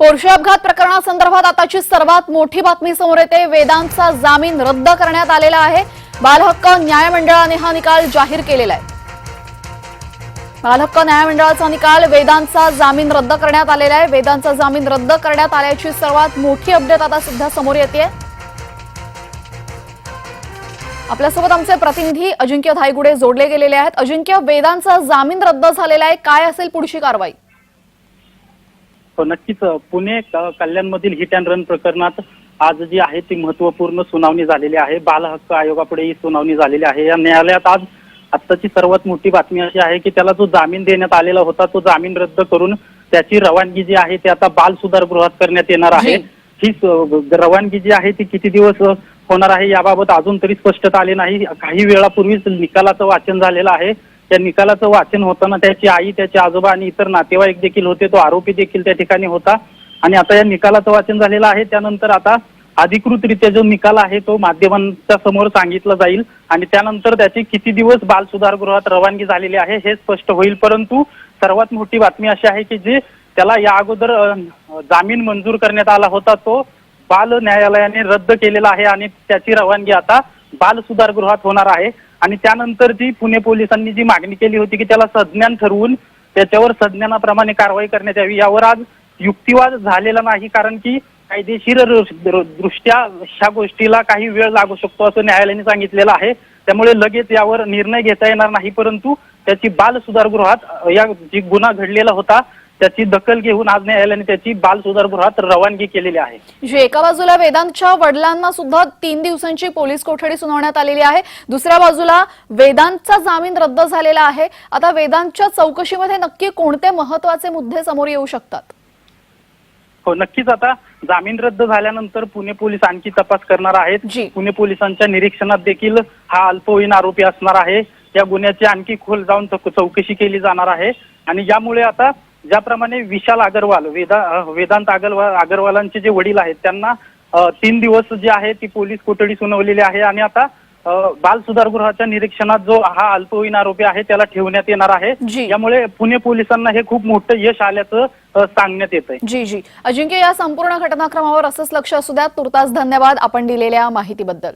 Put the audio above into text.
Porsche अपघात प्रकरणासंदर्भात आताची सर्वात मोठी बातमी समोर येते. वेदांतचा जामीन रद्द करण्यात आलेला आहे. बालहक्क न्यायमंडळाने हा निकाल जाहीर केलेला आहे. बालहक्क न्यायमंडळाचा निकाल वेदांतचा जामीन रद्द करण्यात आलेला आहे. वेदांतचा जामीन रद्द करण्यात आल्याची सर्वात मोठी अपडेट आता सध्या समोर येते आपल्यासोबत आमचे प्रतिनिधी अजिंक्य धायगुडे जोडले गेलेले आहेत. अजिंक्य वेदांचा जामीन रद्द झालेला आहे. काय असेल पुढची कारवाई? नक्कीच पुणे कल्याणमधील हिट अँड रन प्रकरणात आज जी आहे ती महत्त्वपूर्ण सुनावणी झालेली आहे. बाल हक्क आयोगापुढे ही सुनावणी झालेली आहे. या न्यायालयात आज आत्ताची सर्वात मोठी बातमी अशी आहे की त्याला जो जामीन देण्यात आलेला होता तो जामीन रद्द करून त्याची रवानगी जी आहे ती आता बाल सुधार गृहात करण्यात येणार आहे. ही रवानगी जी आहे ती किती दिवस होणार आहे याबाबत अजून तरी स्पष्टता आली नाही. काही वेळापूर्वीच निकालाचं वाचन झालेलं आहे. त्या निकालाचं वाचन होताना त्याची आई त्याचे आजोबा आणि इतर नातेवाईक देखील होते. तो आरोपी देखील त्या ठिकाणी होता. आणि आता या निकालाचं वाचन झालेलं आहे. त्यानंतर आता अधिकृतरित्या जो निकाल आहे तो माध्यमांच्या समोर सांगितला जाईल. आणि त्यानंतर त्याची किती दिवस बाल सुधारगृहात रवानगी झालेली आहे हे स्पष्ट होईल. परंतु सर्वात मोठी बातमी अशी आहे की जे त्याला या अगोदर जामीन मंजूर करण्यात आला होता तो बाल न्यायालयाने रद्द केलेला आहे आणि त्याची रवानगी आता बाल सुधारगृहात होणार आहे. आणि त्यानंतर जी पुणे पोलिसांनी जी मागणी केली होती की त्याला संज्ञान ठरवून त्याच्यावर संज्ञानाप्रमाणे कारवाई करण्यात यावी यावर आज युक्तिवाद झालेला नाही. कारण की कायदेशीर दृष्ट्या ह्या गोष्टीला काही वेळ लागू शकतो असं न्यायालयाने सांगितलेलं आहे. त्यामुळे लगेच यावर निर्णय घेता येणार नाही. परंतु त्याची बाल सुधारगृहात या जी गुन्हा घडलेला होता त्याची दखल घेऊन आज न्यायालयाने त्याची बाल सुधारगृहात रवानगी केलेली आहे. जे एका बाजूला वेदांतच्या वडिलांना सुद्धा तीन दिवसांची पोलीस कोठडी सुनावण्यात आलेली आहे. दुसऱ्या बाजूला वेदांतचा जामीन रद्द झालेला आहे. आता वेदांतच्या चौकशीमध्ये नक्की कोणते महत्त्वाचे मुद्दे समोर येऊ शकतात? हो नक्कीच आता जामीन रद्द झाल्यानंतर पुणे पोलीस आणखी तपास करणार आहेत. पुणे पोलिसांच्या निरीक्षणात देखील हा अल्पवयीन आरोपी असणार आहे. या गुन्ह्याची आणखी खोल जाऊन चौकशी केली जाणार आहे. आणि यामुळे आता ज्याप्रमाणे विशाल अगरवाल वेदा वेदांत अगरवाल अगरवालांचे जे वडील आहेत त्यांना तीन दिवस जे आहे ती पोलीस कोठडी सुनावलेली आहे आणि आता बाल सुधारगृहाच्या निरीक्षणात जो हा अल्पवयीन आरोपी आहे त्याला ठेवण्यात येणार आहे. जी. यामुळे पुणे पोलिसांना हे खूप मोठं यश आल्याचं सांगण्यात येत आहे जी जी. अजिंक्य या संपूर्ण घटनाक्रमावर असंच लक्ष असू द्या. तुर्तास धन्यवाद आपण दिलेल्या माहितीबद्दल.